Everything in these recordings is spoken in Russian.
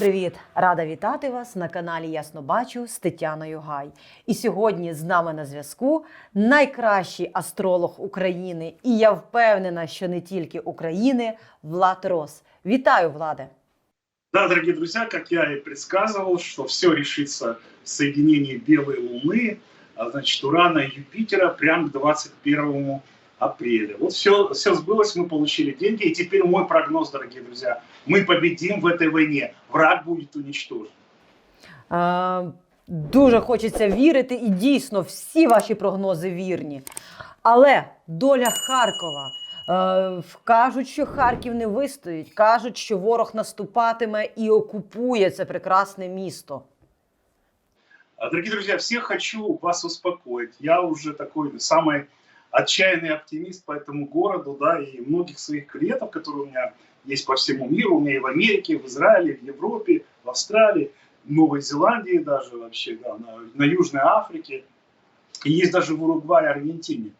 привіт! Рада вітати вас на каналі Ясно Бачу з Тетяною Гай. І сьогодні з нами на зв'язку найкращий астролог України. І я впевнена, що не тільки України, Влад Рос. Вітаю, Владе! Да, дорогие друзья, как я и предсказывал, что все решится в соединении Белой Луны, а значит, Урана и Юпитера прямо к 21 апреля. Вот все, все сбылось, мы получили деньги, и теперь мой прогноз, дорогие друзья, мы победим в этой войне, враг будет уничтожен. Е, дуже хочеться вірити, і дійсно всі ваші прогнози вірні. Але доля Харкова. Е, кажуть, що Харків не вистоїть. Кажуть, що ворог наступатиме і окупує це прекрасне місто. А, Дорогие друзья, всех хочу вас успокоить. Я уже такой самый отчаянный оптимист по этому городу, да, и многих своих клиентов, которые у меня есть по всему миру, у меня и в Америке, в Израиле, в Европе, в Австралии, Новой Зеландии даже вообще, да, на, на Южной Африке, и есть даже в Уругвае, Аргентине.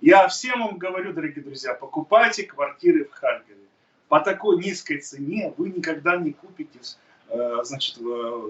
Я всем вам говорю, дорогие друзья, покупайте квартиры в Харькове. По такой низкой цене вы никогда не купите, э, значит,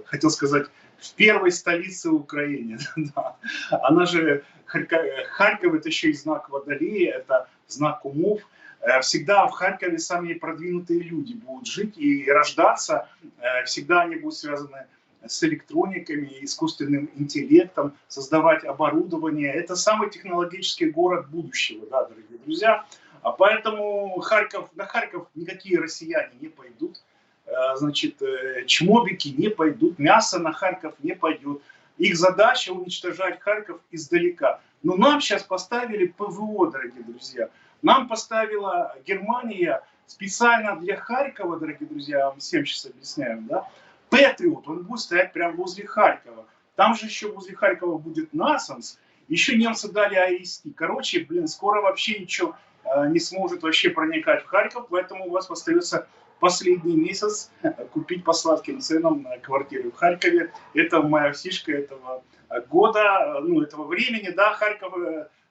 хотел сказать, в первой столице Украины. да. Она же, Харько- Харьков это еще и знак Водолея, это знак умов. Э, Всегда в Харькове самые продвинутые люди будут жить и рождаться. Э, Всегда они будут связаны с электрониками, искусственным интеллектом, создавать оборудование. Это самый технологический город будущего, да, дорогие друзья. А поэтому Харьков, на Харьков никакие россияне не пойдут. Э, Значит, чмобики не пойдут, мясо на Харьков не пойдет. Их задача уничтожать Харьков издалека. Но нам сейчас поставили ПВО, дорогие друзья. Нам поставила Германия специально для Харькова, дорогие друзья, я вам всем сейчас объясняю, да, Патриот, он будет стоять прямо возле Харькова. Там же еще возле Харькова будет Насанс. Еще немцы дали АИСки. Короче, блин, скоро вообще ничего э, не сможет вообще проникать в Харьков, поэтому у вас остается последний месяц купить по сладким ценам квартиры в Харькове. Это моя фишка этого года, э, ну, этого времени, да, Харьков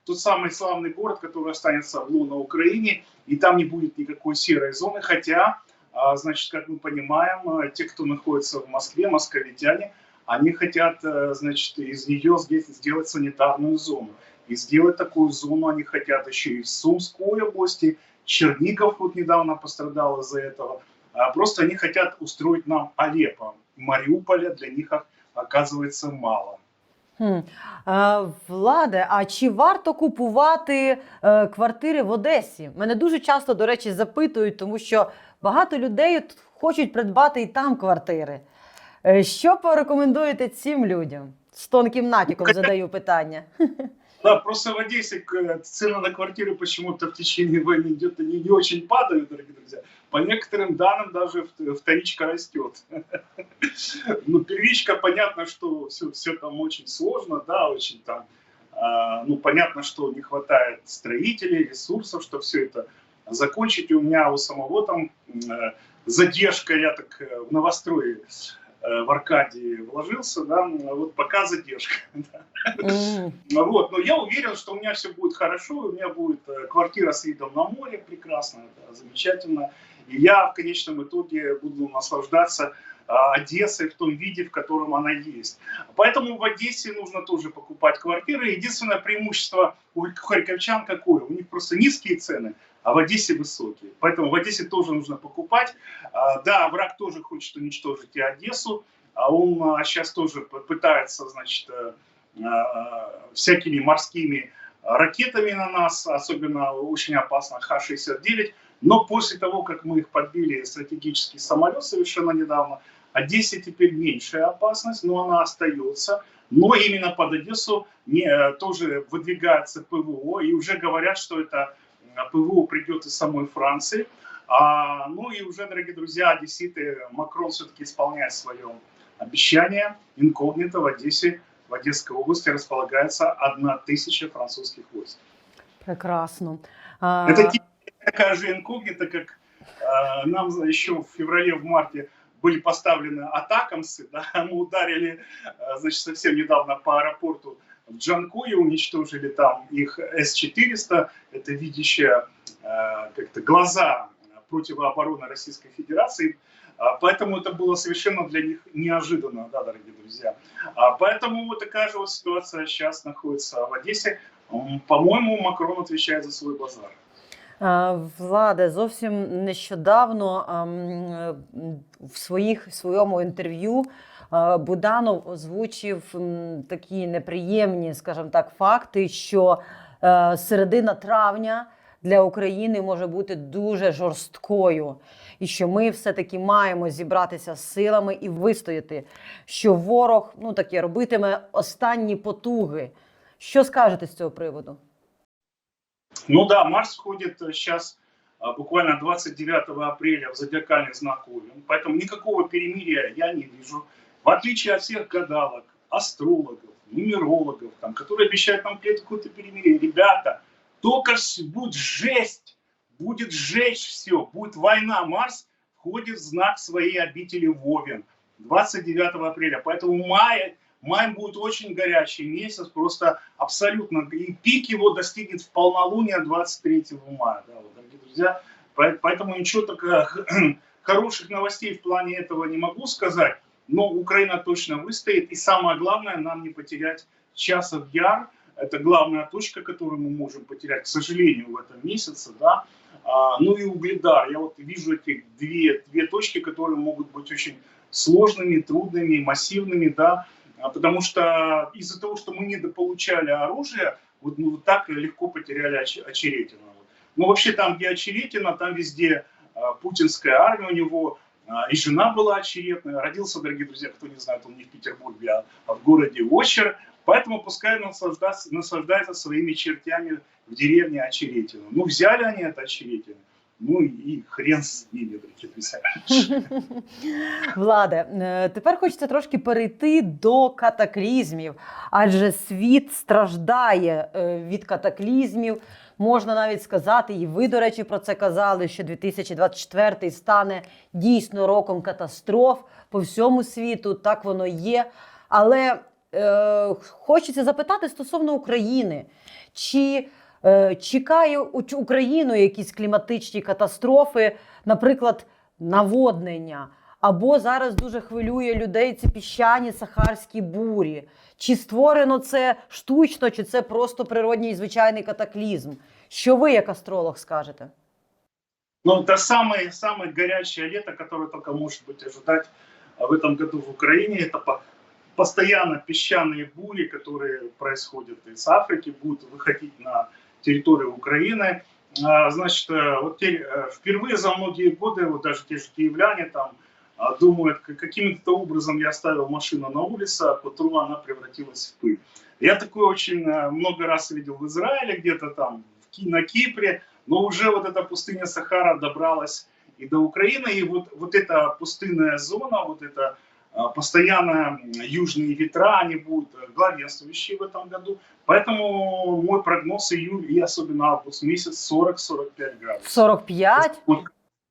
тот самый славный город, который останется в луна Украине, и там не будет никакой серой зоны, хотя, а, значит, как мы понимаем, э, те, кто находится в Москве, московитяне, они хотят, э, значит, из нее здесь сделать санитарную зону. И сделать такую зону они хотят еще и в Сумской области. Чернигов вот недавно пострадал из-за этого. А Просто они хотят устроить нам Алеппо. Мариуполя для них оказывается мало. Е, Владе, а чи варто купувати е, квартири в Одесі? Мене дуже часто, до речі, запитують, тому що багато людей хочуть придбати і там квартири. Е, Що порекомендуєте цим людям? З тонким натяком задаю питання. Да, просто в Одессе к- цены на квартиры почему-то в течение войны идет, они не очень падают, дорогие друзья. По некоторым данным даже вт- вторичка растет. Ну, первичка, понятно, что все, все там очень сложно, да, очень там, а, ну, понятно, что не хватает строителей, ресурсов, что все это закончить. У меня у самого там э, задержка, я так э, в новострое э, в Аркадии вложился, да, вот пока задержка. да. М, Вот, но я уверен, что у меня все будет хорошо, у меня будет э, квартира с видом на море, прекрасно, это замечательно. И я в конечном итоге буду наслаждаться а, Одессой в том виде, в котором она есть. Поэтому в Одессе нужно тоже покупать квартиры. Единственное преимущество у харьковчан какое? У них просто низкие цены, а в Одессе высокие. Поэтому в Одессе тоже нужно покупать. А, Да, враг тоже хочет уничтожить и Одессу, а он сейчас тоже п- пытается, значит, э, э, всякими морскими ракетами на нас, особенно очень опасно Х-69. Но после того, как мы их подбили стратегический самолет совершенно недавно, Одессе теперь меньшая опасность, но она остается. Но именно под Одессу не, э, тоже выдвигается ПВО, и уже говорят, что это ПВО придет из самой Франции. А, ну и уже, дорогие друзья, одесситы, Макрон все-таки исполняет свое обещание. Инкогнито в Одессе в Одесской области располагается одна тысяча французских войск. Прекрасно. А, Это такая же инкогнито, как э, нам еще в феврале, в марте были поставлены атакамсы, да, мы ударили, э, значит, совсем недавно по аэропорту в Джанкое, уничтожили там их С-400, это видящие э, как-то глаза противообороны Российской Федерации, А, Поэтому это было совершенно для них неожиданно, да, дорогие друзья. А, Поэтому вот такая же вот ситуация сейчас находится в Одессе. М, По-моему, Макрон отвечает за свой базар. Е, Владе, зовсім нещодавно ем, е, в, своїх, в своєму інтерв'ю е, Буданов озвучив такі неприємні, скажімо так, факти, що е, середина травня для України може бути дуже жорсткою, і що ми все-таки маємо зібратися з силами і вистояти, що ворог ну таке робитиме останні потуги. Що скажете з цього приводу? Ну да, Марс входит сейчас а, буквально 29 апреля в зодиакальный знак Овен, поэтому никакого перемирия я не вижу. В отличие от всех гадалок, астрологов, нумерологов, там, которые обещают нам какое-то перемирие. Ребята, только будет жесть, будет сжечь все, будет война. Марс входит в знак своей обители Вовен 29 апреля. Поэтому май, май будет очень горячий месяц, просто абсолютно. И пик его достигнет в полнолуние 23 мая. Да, вот, дорогие друзья. По- Поэтому ничего такого хороших новостей в плане этого не могу сказать. Но Украина точно выстоит. И самое главное, нам не потерять часов яр. Это главная точка, которую мы можем потерять, к сожалению, в этом месяце. Да? А, ну и угледар. Я вот вижу эти две, две точки, которые могут быть очень сложными, трудными, массивными, да, А потому что из-за того, что мы недополучали оружие, вот, ну, вот так легко потеряли Оч- Очеретина. Ну, вообще там, где Очеретина, там везде а, путинская армия у него, и жена была очеретная. Родился, дорогие друзья, кто не знает, он не в Петербурге, а, а в городе Очер. Поэтому пускай наслаждается, наслаждается своими чертями в деревне Очеретина. Ну, взяли они это Очеретина. Ну и хрен с ними. Владе, е, тепер хочеться трошки перейти до катаклізмів, адже світ страждає е, від катаклізмів. Можна навіть сказати, і ви, до речі, про це казали, що 2024 стане дійсно роком катастроф по всьому світу. Так воно є. Але е, хочеться запитати стосовно України, чи чекає у- Україну якісь кліматичні катастрофи, наприклад, наводнення. Або зараз дуже хвилює людей ці піщані сахарські бурі. Чи створено це штучно, чи це просто природній і звичайний катаклізм? Що ви, як астролог, скажете? Ну, это самое, самое горячее лето, которое только может быть ожидать а, в этом году в Украине. Это по- постоянно песчаные бури, которые происходят из Африки, будут выходить на территорию Украины. А, Значит, э, вот те- э, впервые за многие годы, вот даже те же киевляне там а, думают, каким-то образом я оставил машину на улице, а к утру она превратилась в пыль. Я такое очень э, много раз видел в Израиле, где-то там на Кипре, но уже вот эта пустыня Сахара добралась и до Украины, и вот, вот эта пустынная зона, вот это а, постоянно м, южные ветра, они будут э, главенствующие в этом году. Поэтому мой прогноз июль и особенно август месяц 40-45 градусов. 45? Вот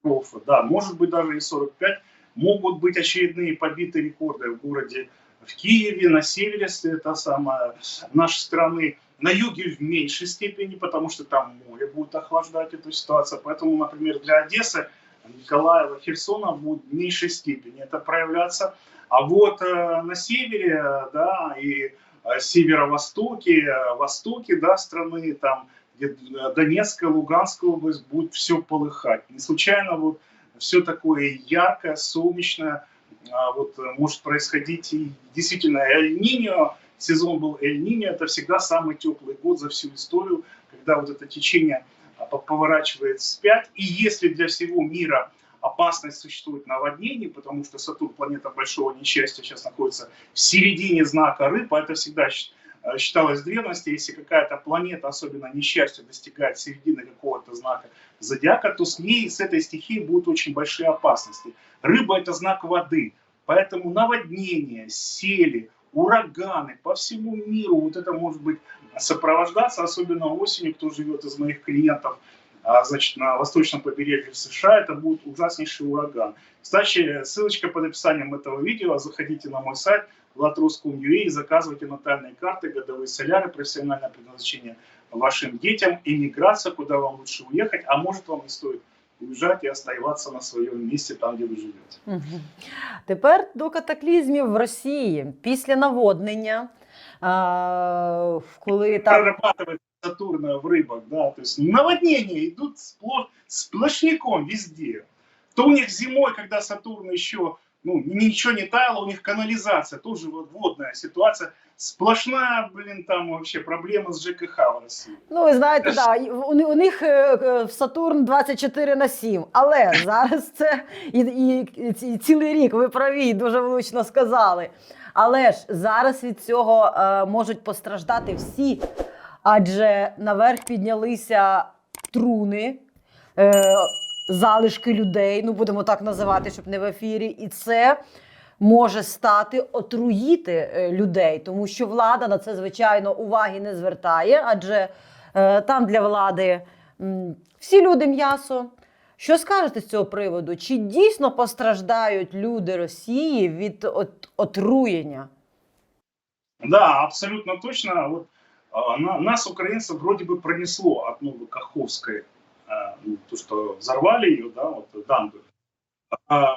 катастрофа, Да, может быть даже и 45. Могут быть очередные побитые рекорды в городе в Киеве, на севере это самое, нашей страны, на юге в меньшей степени, потому что там море будет охлаждать эту ситуацию. Поэтому, например, для Одессы, Николаева, Херсона будет в меньшей степени это проявляться. А вот э, на севере, э, да, и э, северо-востоке, э, востоке, да, страны, там, где э, Донецкая, Луганская область, будет все полыхать. Не случайно вот все такое яркое, солнечное, а, вот э, может происходить и действительно Эль-Ниньо, сезон был Эль-Ниньо, это всегда самый теплый год за всю историю, когда вот это течение поворачивает вспять. И если для всего мира опасность существует наводнений, потому что Сатурн, планета большого несчастья, сейчас находится в середине знака рыба, это всегда э, считалось в древности, если какая-то планета, особенно несчастье, достигает середины какого-то знака зодиака, то с ней, с этой стихией будут очень большие опасности. Рыба – это знак воды, поэтому наводнения, сели, ураганы по всему миру, вот это может быть сопровождаться, особенно осенью, кто живет из моих клиентов, а, значит, на восточном побережье США, это будет ужаснейший ураган. Кстати, ссылочка под описанием этого видео, заходите на мой сайт latrus.com.ua и заказывайте натальные карты, годовые соляры, профессиональное предназначение вашим детям, иммиграция, куда вам лучше уехать, а может вам не стоит уезжать и оставаться на своем месте там, где вы живете. Мгм. Тепер до катаклізмів в Росії після наводнення, А, коли там Прорабатывает Сатурна в рыбах, да, то есть наводнения идут спло- сплошняком везде. То у них зимой, когда Сатурн еще, ну, ничего не таяло, у них канализация, тоже вот водная ситуация, сплошная, блин, там вообще проблема с ЖКХ в России. Ну, ви знаєте, да, і у, у них е, е, Сатурн 24 на 7, але зараз це і, і, і цілий рік, ви праві, дуже влучно сказали. Але ж зараз від цього е, можуть постраждати всі, адже наверх піднялися труни, е, залишки людей, ну будемо так називати, щоб не в ефірі, і це може стати отруїти е, людей, тому що влада на це звичайно уваги не звертає, адже е, там для влади м, всі люди м'ясо. Що скажете з цього приводу? Чи дійсно постраждають люди Росії від от, отруєння? Да, абсолютно точно. Вот, а, на- нас, украинцев, вроде бы пронесло от Новой Каховской, а, ну, то, что взорвали ее, да, вот дамбы. А,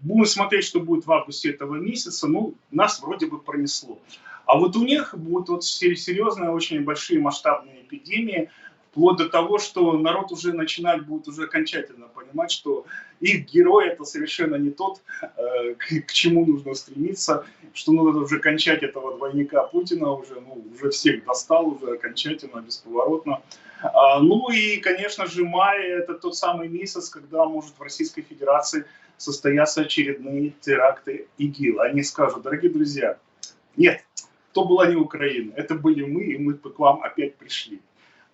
будем смотреть, что будет в августе этого месяца. Ну, нас вроде бы пронесло. А вот у них будут вот се- серьезные, очень большие масштабные эпидемии, вплоть до того, что народ уже начинает будет уже окончательно понимать, что их герой это совершенно не тот, э, к, чему нужно стремиться, что надо уже кончать этого двойника Путина, уже, ну, уже всех достал, уже окончательно, бесповоротно. А, ну и, конечно же, май – это тот самый месяц, когда может в Российской Федерации состояться очередные теракты ИГИЛ. Они скажут, дорогие друзья, нет, то была не Украина, это были мы, и мы к вам опять пришли.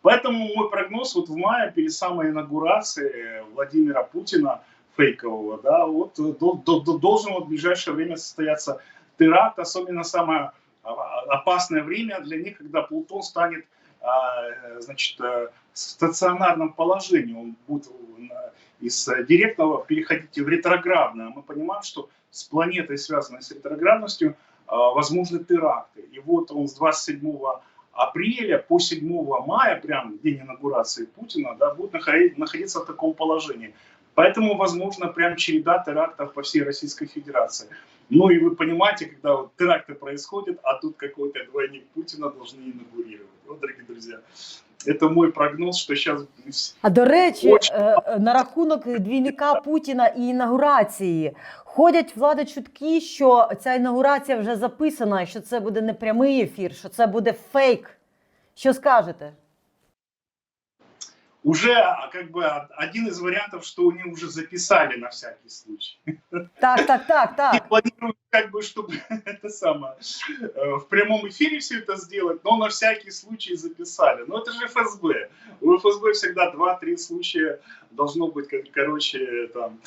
Поэтому мой прогноз вот в мае, перед самой инаугурацией Владимира Путина, фейкового, да, вот э, до- до- до- должен вот в ближайшее время состояться теракт, особенно самое а, опасное время для них, когда Плутон станет а, э, значит, э, в стационарном положении, он будет э, из э, директного переходить в ретроградное. Мы понимаем, что с планетой, связанной с ретроградностью, а, возможны теракты. И вот он с 27 апреля по 7 мая, прям день инаугурации Путина, да, находи- находиться в таком положении. Поэтому, возможно, прям череда терактов по всей Российской Федерации. Ну и вы понимаете, когда вот теракты происходят, а тут какой-то двойник Путина должны инаугурировать. Вот, дорогие друзья, это мой прогноз, что сейчас А до речі, Очень. е, на рахунок двійника Путіна і інаугурації ходять влади чутки, що ця інаугурація вже записана, що це буде не прямий ефір, що це буде фейк. Що скажете? Уже а, как бы а, один из вариантов, что они уже записали на всякий случай. Так, так, так, И так. планируют как бы, чтобы это самое, э, в прямом эфире все это сделать, но на всякий случай записали. Но это же ФСБ. У ФСБ всегда 2-3 случая должно быть, как, короче, там...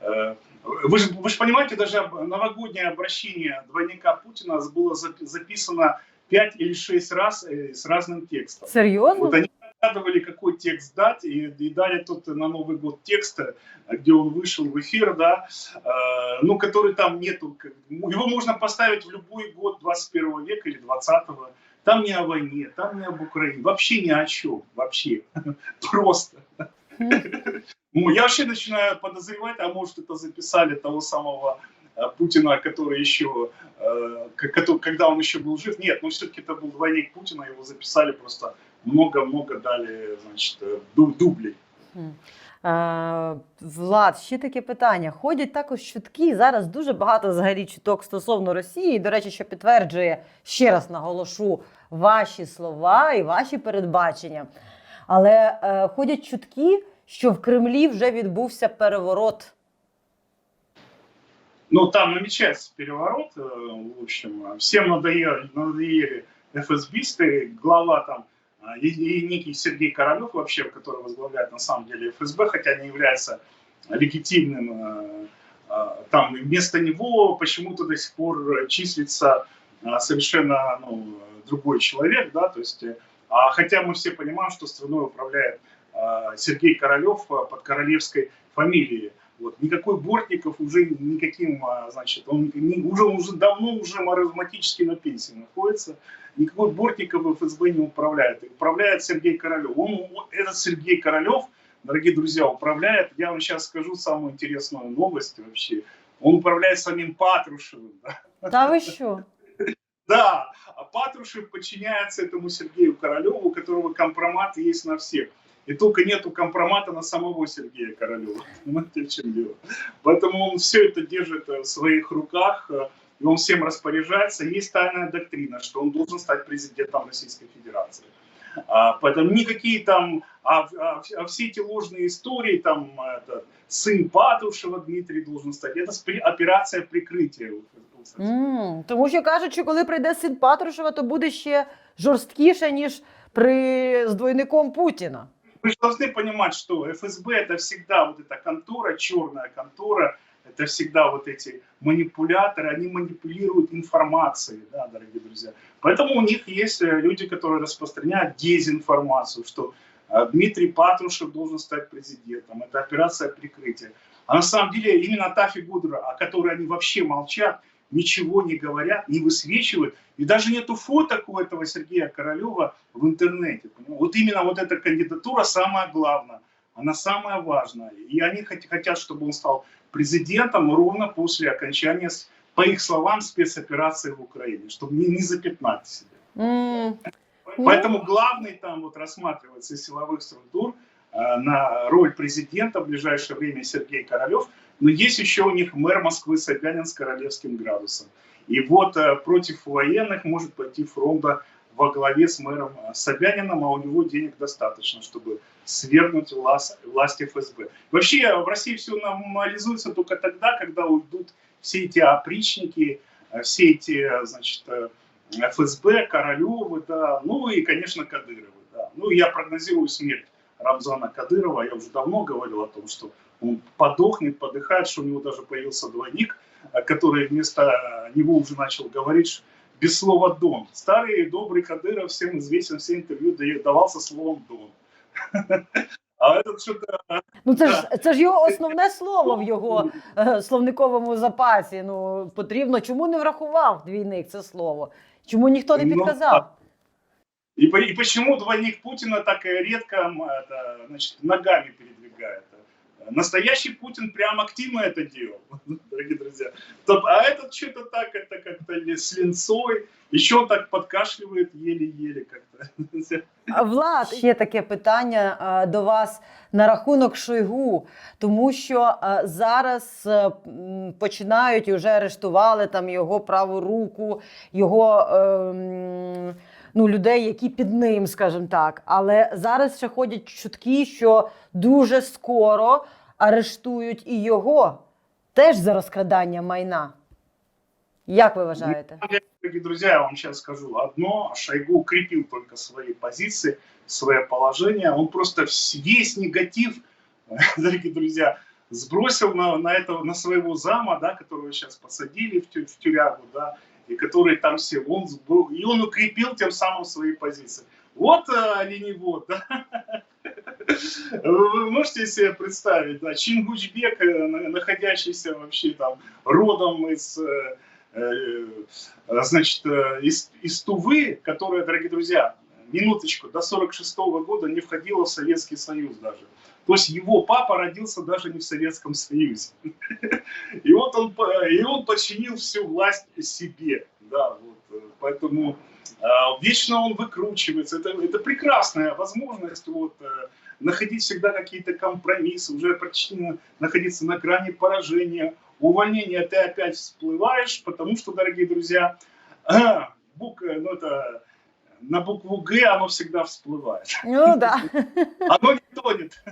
э, Вы же, вы же понимаете, даже новогоднее обращение двойника Путина было запи- записано 5 или 6 раз э, с разным текстом. Серйозно? Вот они загадывали, какой текст дать, и, и дали тут на Новый год текст, э, где он вышел в эфир, да, э, ну, который там нету, его можно поставить в любой год 21 века или 20-го, там не о войне, там не об Украине, вообще ни о чем, вообще, просто. Ну, я вообще начинаю подозревать, а может это записали того самого э, Путина, который еще, э, когда он еще был жив. Нет, ну все-таки это был двойник Путина, его записали просто много-много дали, значит, э, ду- дублей. Е, Влад, ще таке питання. Ходять також чутки. Зараз дуже багато взагалі чуток стосовно Росії. До речі, що підтверджує ще раз наголошу ваші слова і ваші передбачення. Але е, ходять чутки, що в Кремлі вже відбувся переворот. Ну, там намечается переворот, э, в общем, э, всем надоели, надоели ФСБисты, глава там, э, И, и некий Сергей Королев вообще, который возглавляет на самом деле ФСБ, хотя не является легитимным, э, э, там вместо него почему-то до сих пор числится э, совершенно ну, другой человек, да, то есть, а хотя мы все понимаем, что страной управляет Сергей Королев под королевской фамилией. Вот. Никакой Бортников уже никаким, а, значит, он не- уже, уже давно уже маразматически на пенсии находится. Никакой Бортников в ФСБ не управляет. Управляет Сергей Королев. Он, он- этот Сергей Королев дорогие друзья, управляет, я вам сейчас скажу самую интересную новость вообще, он управляет самим Патрушевым, да, Та ви що? Да, а Патрушев подчиняется этому Сергею Королеву, у которого компромат есть на всех. И только нету компромата на самого Сергея Королева. Понимаете, в чем дело? Поэтому он все это держит э, в своих руках, э, и он всем распоряжается. Есть тайная доктрина, что он должен стать президентом Российской Федерации. А, Поэтому никакие там, а, а- а все эти ложные истории, там, это, сын Патрушева Дмитрий должен стать, это спри- операция прикрытия. М, Тому що кажуть, що коли прийде син Патрушева, то буде ще жорсткіше, ніж при з двойником Путіна. Вы же должны понимать, что ФСБ это всегда вот эта контора, черная контора, это всегда вот эти манипуляторы, они манипулируют информацией, да, дорогие друзья. Поэтому у них есть э, люди, которые распространяют дезинформацию, что э, Дмитрий Патрушев должен стать президентом. Это операция прикрытия. А на самом деле именно та фигура, о которой они вообще молчат, ничего не говорят, не высвечивают. И даже нету фоток у этого Сергея Королева в интернете. Вот именно вот эта кандидатура самая главная, она самая важная. И они хот- хотят, чтобы он стал президентом ровно после окончания, по их словам, спецоперации в Украине, чтобы не, не запятнать себя. Ну. Поэтому главный там вот рассматривается из силовых структур э, на роль президента в ближайшее время Сергей Королев. Но есть еще у них мэр Москвы Собянин с королевским градусом. И вот э, против военных может пойти фронта во главе с мэром э, Собянином, а у него денег достаточно, чтобы свергнуть власть, власть ФСБ. Вообще в России все нормализуется только тогда, когда уйдут все эти опричники, э, все эти, э, значит, э, ФСБ, Королевы, да, ну и, конечно, Кадыровы, да. Ну, я прогнозирую смерть Рамзана Кадырова, я уже давно говорил о том, что он подохнет, подыхает, что у него даже появился двойник, э, который вместо э, него уже начал говорить ш- без слова «дон». Старый добрый Кадыров, всем известен, все интервью дає- давался словом «дон». А этот что-то... Ну це ж це ж його основне слово в його е, словниковому запасі. Ну потрібно. Чому не врахував двійник це слово? Чому ніхто не Ну, підказав? И, по- и почему двойник Путина так э, редко м, это, значит, ногами передвигает? Э, Настоящий Путин прям активно это делал, дорогие друзья. То- А этот что-то так, это как-то ли с линцой, еще он так подкашливает еле-еле как-то. А, Влад, ще таке питання е, до вас на рахунок Шойгу, тому що е, зараз е, м, починають і вже арештували там його праву руку, його е, м, ну, людей, які під ним, скажімо так. Але зараз ще ходять чутки, що дуже скоро арештують і його теж за розкрадання майна. Як ви вважаєте? Дорогие друзья, я вам сейчас скажу одно. Шойгу укрепил только свои позиции, свое положение. Он просто весь негатив, дорогие друзья, сбросил на, на этого, на своего зама, да, которого сейчас посадили в, тю- в тюрягу, да, и который там все, он, сбро- и он укрепил тем самым свои позиции. Вот э, оленевод, да. Вы можете себе представить, да, Чингучбек, э, на- находящийся вообще там родом из э, значит, из, из Тувы, которая, дорогие друзья, минуточку, до 46 года не входила в Советский Союз даже. То есть его папа родился даже не в Советском Союзе. И вот он, и он подчинил всю власть себе. Да, вот, э, поэтому э, вечно он выкручивается. Это, это прекрасная возможность вот, э, находить всегда какие-то компромиссы, уже практически находиться на грани поражения, увольнения, ты опять всплываешь, потому что, дорогие друзья, бук, ну, это, на букву Г оно всегда всплывает. Ну так. Оно тонет.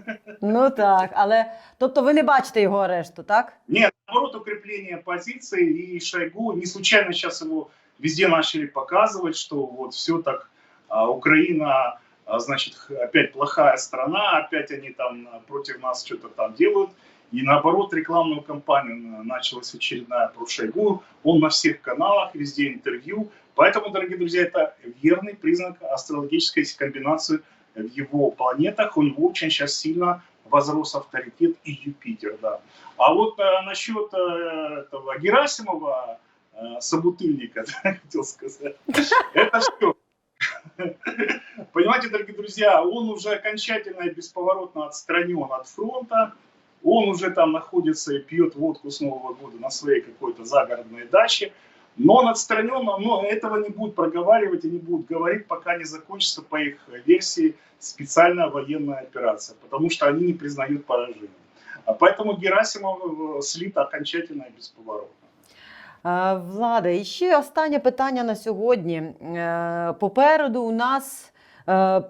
Ну так, але тобто ви не бачите його арешту, так? Нет, наоборот, укрепление позиции и Шойгу, не случайно сейчас его везде начали показывать, что вот все так, а, Украина, а, значит, опять плохая страна, опять они там а, против нас что-то там делают. И наоборот, рекламную кампанию на- началась очередная про Шойгу. Он на всех каналах, везде интервью. Поэтому, дорогие друзья, это верный признак астрологической комбинации в его планетах. У него очень сейчас сильно возрос авторитет и Юпитер, да. А вот э, насчет э, этого Герасимова, э, собутыльника, да, хотел сказать, это все. Понимаете, дорогие друзья, он уже окончательно и бесповоротно отстранен от фронта. Он уже там находится и пьет водку с Нового года на своей какой-то загородной даче. Но он отстранен, но этого не будут проговаривать и не будут говорить, пока не закончится, по их версии, специальная военная операция, потому что они не признают поражение. А поэтому Герасимов э, слит окончательно и бесповоротно. Е, Влада, і ще останнє питання на сьогодні. Е, Попереду у нас е,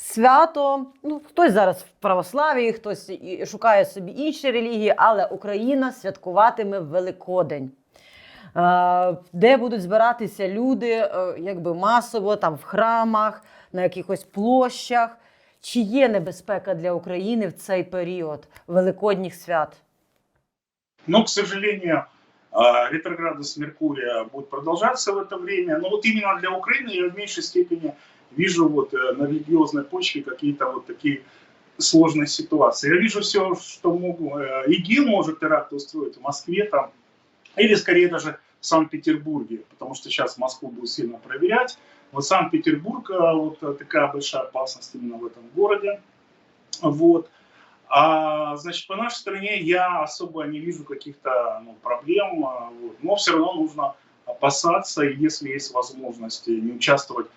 свято. Ну, хтось зараз в православії, хтось і шукає собі інші релігії, але Україна святкуватиме Великодень. Е, Де будуть збиратися люди, е, якби масово, там в храмах, на якихось площах. Чи є небезпека для України в цей період великодніх свят? Но, к сожалению, а, ретроградность Меркурия будет продолжаться в это время. Но вот именно для Украины я в меньшей степени вижу вот э, на религиозной почве какие-то вот такие сложные ситуации. Я вижу все, что могу. э, ИГИЛ может теракт устроить в Москве там, или скорее даже в Санкт-Петербурге, потому что сейчас Москву будут сильно проверять. Вот Санкт-Петербург, э, вот э, такая большая опасность именно в этом городе. Вот. А, значит, по нашей стране я особо не вижу каких-то ну, проблем, а, вот. но все равно нужно опасаться, если есть возможность не участвовать,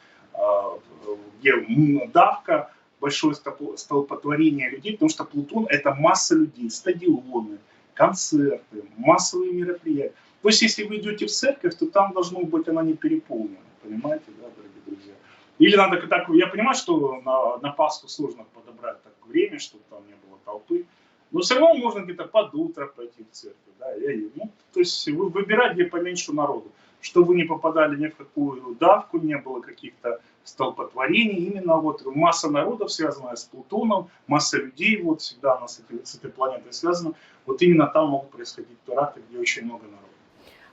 где м, давка, большое столпотворение людей, потому что Плутон – это масса людей, стадионы, концерты, массовые мероприятия. То есть, если вы идете в церковь, то там должно быть она не переполнена, понимаете, да, дорогие друзья? Или надо так, я понимаю, что на, на Пасху сложно подобрать так время, чтобы там не было толпы, но все равно можно где-то под утро пойти в церковь, да, и, ну, то есть вы выбирать, где поменьше народу, чтобы вы не попадали ни в какую давку, не было каких-то столпотворений, именно вот масса народов, связанная с Плутоном, масса людей, вот всегда она с этой, с этой планетой связана, вот именно там могут происходить теракты, где очень много народу.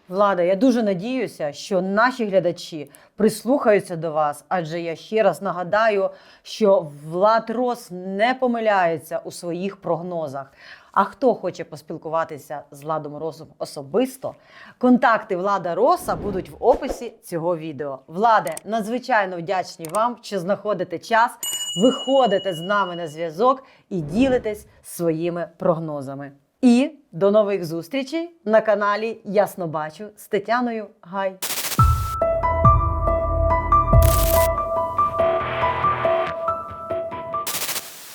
Влада, я дуже надіюся, що наші глядачі прислухаються до вас, адже я ще раз нагадаю, що Влад Рос не помиляється у своїх прогнозах. А хто хоче поспілкуватися з Владом Росом особисто, контакти Влада Роса будуть в описі цього відео. Владе, надзвичайно вдячні вам, що знаходите час, виходите з нами на зв'язок і ділитесь своїми прогнозами. І до нових зустрічей на каналі Ясно Бачу з Тетяною Гай.